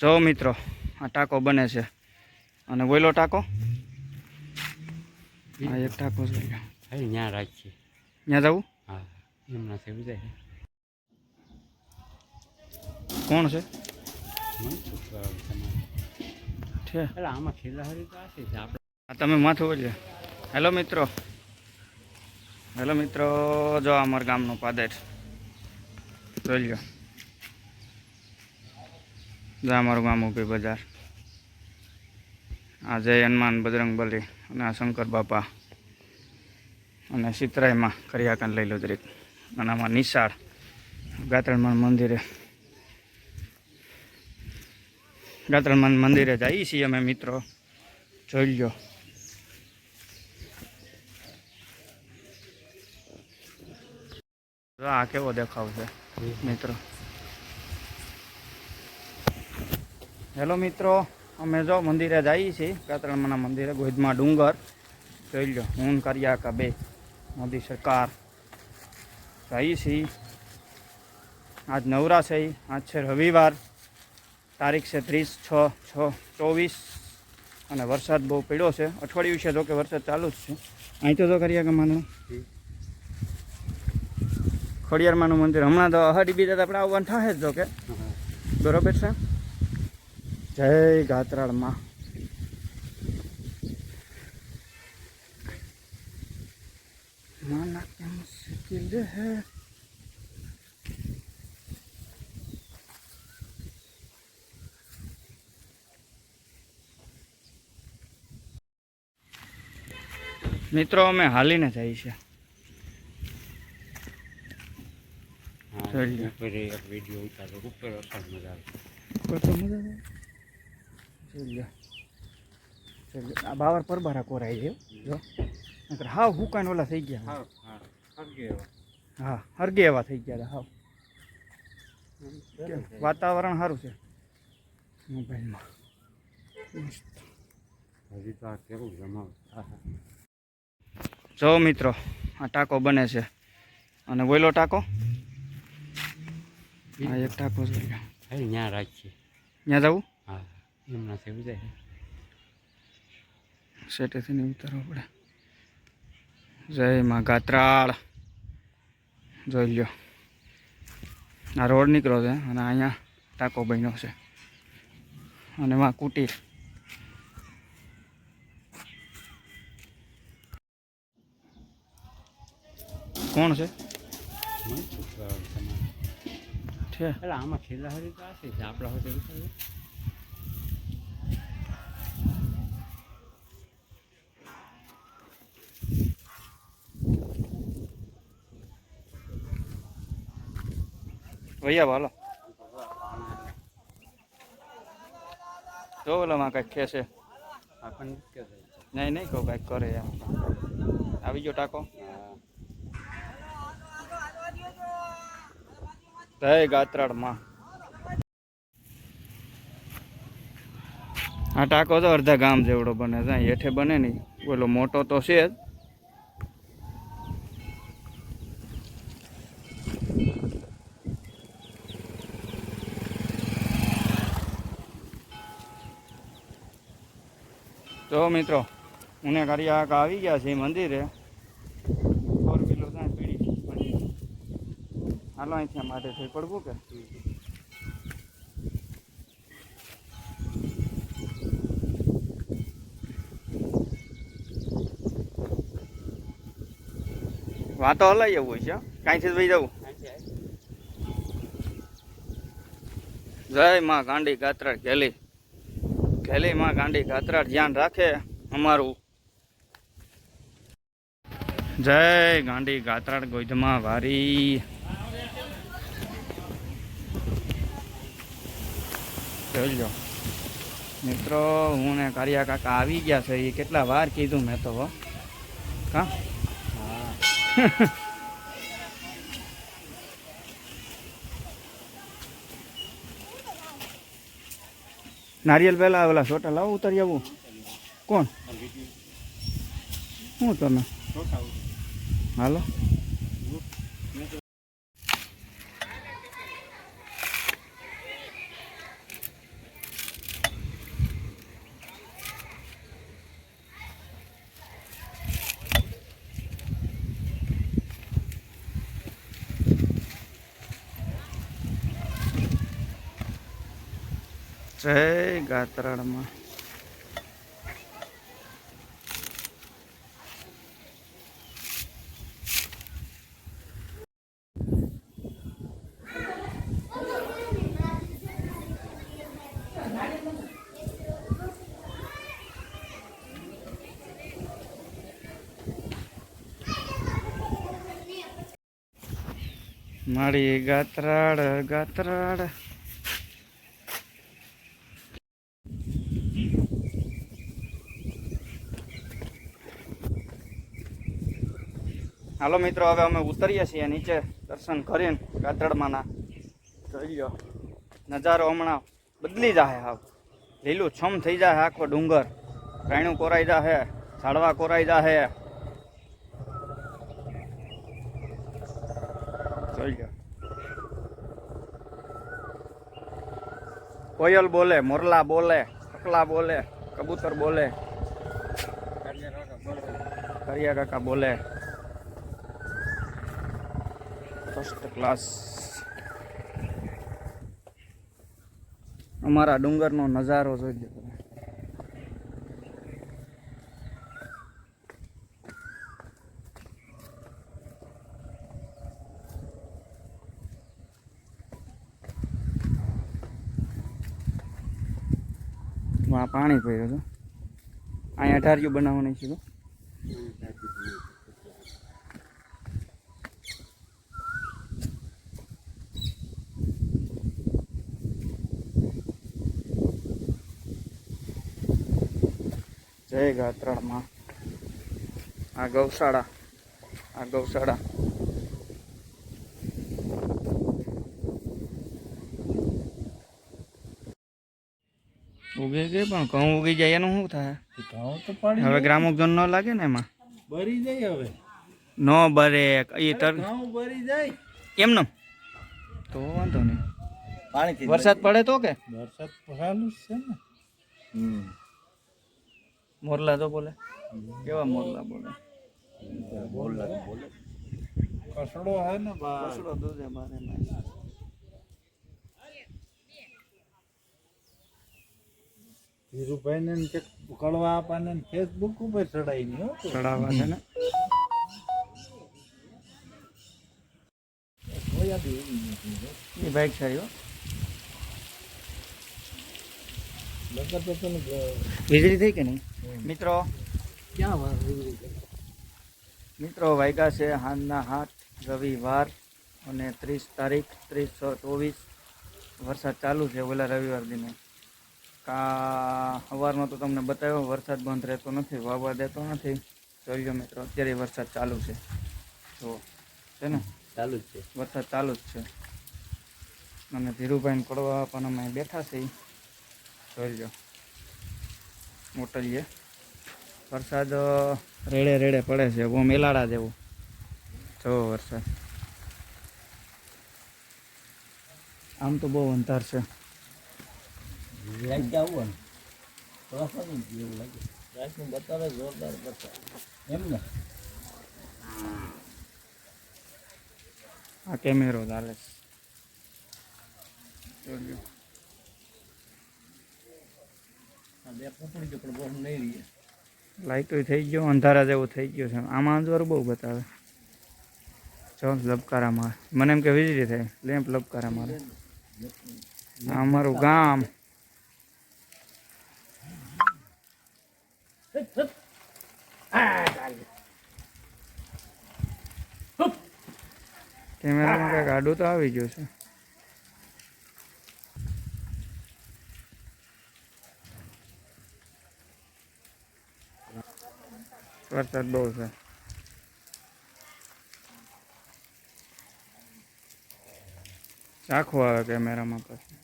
જો મિત્રો આ ટાંકો બને છે. અને બોયલો ટાંકો? હા એક ટાંકો છે ત્યાં રાખીએ. ત્યાં જવું? હા એમના સેવું જાય કોણ છે? છે? તમે માથું બોલ્યો હેલો મિત્રો. હેલો મિત્રો જો અમારા ગામનું પાદર. જોઈ લ્યો. અમારું ઊભી બજાર. આ જય હનુમાન બજરંગ બલી અને આ શંકર બાપા અને સિતરાઈમાં કરિયાકાન લઈ લો દરેક અને આમાં નિશાળ ગાત્રણમાન મંદિરે. ગાત્રણમાન મંદિરે જઈએ છીએ અમે મિત્રો. જોઈ લ્યો. આ કેવો દેખાવ છે, મિત્રો? હેલો મિત્રો અમે જો મંદિરે જઈએ છીએ કાતરણમાના મંદિરે ગોહિદમાં ડુંગર. જોઈ લો હું કર્યા કા બે. મોદી સરકાર. જઈએ છીએ. આજ નવરા છે આજ છે રવિવાર. તારીખ છે ત્રીસ છ છ ચોવીસ. અને વરસાદ બહુ પડ્યો છે. અઠવાડિયું છે જોકે વરસાદ ચાલુ જ છે. અહીં તો જો કર્યા કે માનું? ખોડિયારમાંનું મંદિર. હમણાં તો અહડી બીજા આપણે આવવાનું થાય જ જોકે બરોબર છે? જય ગાત્રાળમાં. માના કે મુશ્કિલ હે? મિત્રો અમે હાલીને જઈએ છીએ. વીડિયો ઉતારો ઉપર મજા આવે. મજા આવે. આ બાવર પરબારા કોરાઈ છે જો. નકર હાવ હુકાન ઓલા થઈ ગયા હા. હા હરગે એવા થઈ ગયા હાવ. વાતાવરણ સારું છે મોબાઈલમાં. હજી તો આ કેવું જમાવ જો મિત્રો આ ટાંકો બને છે. અને બોયલો ટાંકો? આ એક ટાંકો છે. ત્યાં રાખીએ. ત્યાં જવું? હા એમના સેવું સેટેથી નહીં ઉતારવો પડે. જય માં ગાત્રાળ. જોઈ લ્યો. આ રોડ નીકળ્યો છે અને અહીંયા ટાકો બન્યો છે. અને એમાં કુટીર. કોણ છે? આમાં છેલ્લા હરી આપણા ભૈયા વાલો જો ઓલામાં કંઈક જાય નહીં નહીં કહું કંઈક કરે એમ. આવી ગયો ટાંકો? જય ગાત્રાળમાં. આ ટાંકો તો અડધા ગામ જેવડો બને છે. હેઠે બને નહીં. ઓલો મોટો તો છે જ. તો મિત્રો મને કર્યા આવી ગયા છે મંદિરે. ફોર વ્હીલર ત્યાં પીડી હાલો અહીંથી માટે થઈ પડવું કે? વાતો હલાઈ જવું હોય છે કાંઈથી ભાઈ જવું. જય માં ગાંડી ગાત્રાળ ઘેલી. ઘેલી માં ગાંડી ગાત્રા ધ્યાન રાખે અમારું. જય ગાંડી ગાત્રાળ ગોધમાં વારી. જોઈ મિત્રો હું ને કારિયા કાકા આવી ગયા છે. એ કેટલા વાર કીધું મેં તો હો. નારિયેલ પહેલાં આવેલા છોટા લાવો ઉતરી આવું. કોણ? શું તમે? હાલો. જય ગાત્રાળમાં. મારી ગાતરાડ ગાત્રાળ. હાલો મિત્રો, હવે અમે ઉતરીએ છીએ નીચે દર્શન કરીને કાતરડમાંના જોઈ નજારો હમણાં બદલી જાહે હાવ. લીલું છમ થઈ જાય આખો ડુંગર. રાયણું કોરાઈ જાહે, ઝાડવા કોરાઈ જાહે. જોઈ કોયલ બોલે, મોરલા બોલે કકલા બોલે, કબૂતર બોલે. કરિયા કાકા બોલે. ફર્સ્ટ ક્લાસ અમારા ડુંગરનો નજારો જોઈ લો તમે. વાહ પાણી પડ્યું છે અહીંયા અઢારિયું બનાવવાનું છે જય ગાત્રણમાં આ ગૌશાળા આ ગૌશાળા. ઉગે ગઈ પણ ઘઉં ઉગી જાય એનું શું થાય? ઘઉં તો પડી હવે ગ્રામોગજન ન લાગે ને એમાં? બરી જાય હવે. ન બરે એ તર ઘઉં બરી જાય. કેમ નો? તો વાંધો નહીં. પાણી વરસાદ પડે તો કે? વરસાદ ચાલુ છે ને. હમ. મોરલા તો બોલે. કેવા મોરલા બોલે? બોલે બોલે કસડો હે ને બા કસડો દૂધે મારે ધીરુભાઈ ને કે આપવાને ફેસબુક ઉપર ચડાવી ની હો ચડાવવા છે ને. એ બાઈક છે હો લગર તો તને વીજળી થઈ કે નહીં? મિત્રો. ક્યાં વાર મિત્રો વાગ્યા છે હાંજના હાથ રવિવાર અને ત્રીસ તારીખ ત્રીસ છ ચોવીસ. વરસાદ ચાલુ છે ઓલા રવિવાર દિને. કા સવારમાં તો તમને બતાવ્યો વરસાદ બંધ રહેતો નથી વાવવા દેતો નથી. જોઈ મિત્રો અત્યારે વરસાદ ચાલુ છે. તો છે ને? ચાલુ જ છે. વરસાદ ચાલુ જ છે. અને ધીરુભાઈને કડવા પણ અમે બેઠા છીએ. જોઈ લો મોટલીએ વરસાદ રેડે રેડે પડે છે. બહુ મેલાડા જેવું. જો વરસાદ. આમ તો બહુ અંધાર છે. લાઈટ આવું જેવું લાગે. રાતનું બતાવે જોરદાર બતાવે. એમ ને? આ કેમેરો ચાલે છે. જોઈ લો. આ બે પકડી ગયો પણ બહુ નહીં રહીએ લાઈટો થઈ ગયો અંધારા જેવું થઈ ગયું છે. આમાં અંજવાળ બહુ બતાવે. જો લબકારા મારે. મને એમ કે વીજળી થાય. લેમ્પ લબકારા મારે. અમારું ગામ. કેમેરામાં કંઈક આડું તો આવી ગયું છે. વરસાદ બહુ છે. આખું આવે કેમેરામાં પછી.